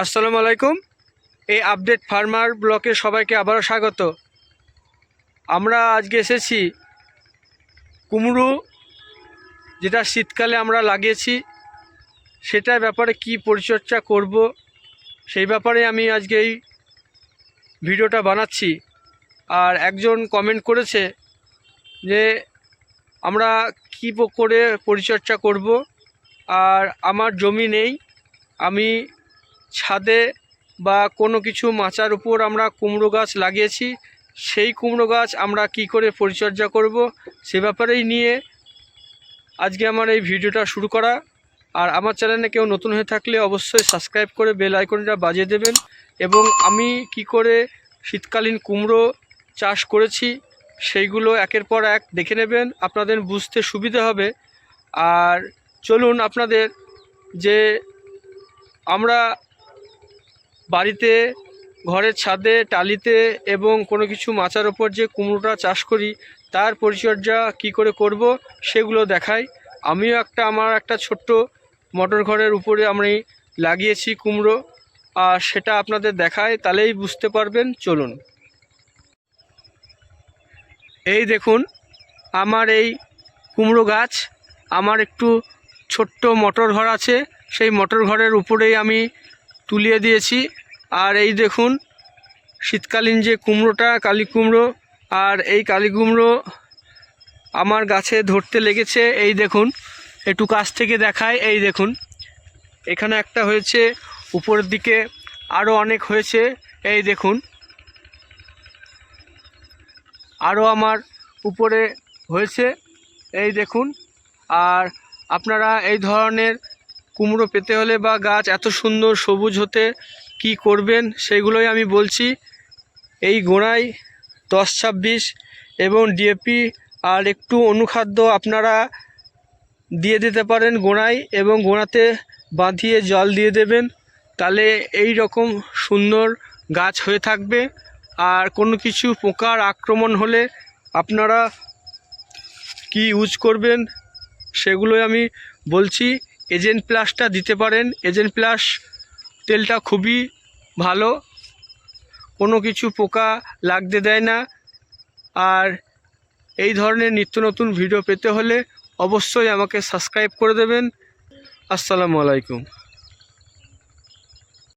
আসসালামু আলাইকুম। এই আপডেট ফার্মার ব্লকে সবাইকে আবারও স্বাগত। আমরা আজকে এসেছি কুমড়ো, যেটা শীতকালে আমরা লাগিয়েছি, সেটার ব্যাপারে কি পরিচর্যা করব, সেই ব্যাপারে আমি আজকে এই ভিডিওটা বানাচ্ছি। আর একজন কমেন্ট করেছে যে, আমরা কী করে পরিচর্যা করব? আর আমার জমি নেই, আমি ছাদে বা কোনো কিছু মাচার উপর আমরা কুমড়ো গাছ লাগিয়েছি, সেই কুমড়ো গাছ আমরা কি করে পরিচর্যা করব সে ব্যাপারেই নিয়ে আজকে আমার এই ভিডিওটা শুরু করা। আর আমার চ্যানেলে কেউ নতুন হয়ে থাকলে অবশ্যই সাবস্ক্রাইব করে বেল আইকনটা বাজিয়ে দেবেন এবং আমি কি করে শীতকালীন কুমড়ো চাষ করেছি সেইগুলো একের পর এক দেখে নেবেন, আপনাদের বুঝতে সুবিধা হবে। আর চলুন আপনাদের যে আমরা বাড়িতে, ঘরের ছাদে, টালিতে এবং কোনো কিছু মাচার ওপর যে কুমড়োটা চাষ করি, তার পরিচর্যা কি করে করব সেগুলো দেখাই। আমিও একটা, আমার একটা ছোট্ট মটর ঘরের উপরে আমি লাগিয়েছি কুমড়ো। আর সেটা আপনাদের দেখায় তাহলেই বুঝতে পারবেন। চলুন। এই দেখুন, আমার এই কুমড়ো গাছ, আমার একটু ছোট্ট মটর ঘর আছে। সেই মটর ঘরের উপরেই আমি তুলিয়ে দিয়েছি। আর এই দেখুন, শীতকালীন যে কুমড়োটা, কালী কুমড়ো, আর এই কালী কুমড়ো আমার গাছে ধরতে লেগেছে। এই দেখুন, একটু কাছ থেকে দেখায় এই দেখুন, এখানে একটা হয়েছে, উপরের দিকে আরও অনেক হয়েছে। এই দেখুন আরও আমার উপরে হয়েছে। এই দেখুন, আর আপনারা এই ধরনের কুমড়ো পেতে হলে বা গাছ এত সুন্দর সবুজ হতে কি করবেন সেগুলোই আমি বলছি। এই গোড়ায় দশ ছাব্বিশ এবং ডিএপি আর একটু অনুখাদ্য আপনারা দিয়ে দিতে পারেন গোড়ায় এবং গোড়াতে বাঁধিয়ে জল দিয়ে দেবেন। তাহলে এই রকম সুন্দর গাছ হয়ে থাকবে। আর কোনো কিছু পোকার আক্রমণ হলে আপনারা কি ইউজ করবেন সেগুলোই আমি বলছি। এজেন্ট প্লাসটা দিতে পারেন। এজেন্ট প্লাস তেলটা খুবই ভালো, কোনো কিছু পোকা লাগতে দেয় না। আর এই ধরনের নিত্য নতুন ভিডিও পেতে হলে অবশ্যই আমাকে সাবস্ক্রাইব করে দেবেন। আসসালামু আলাইকুম।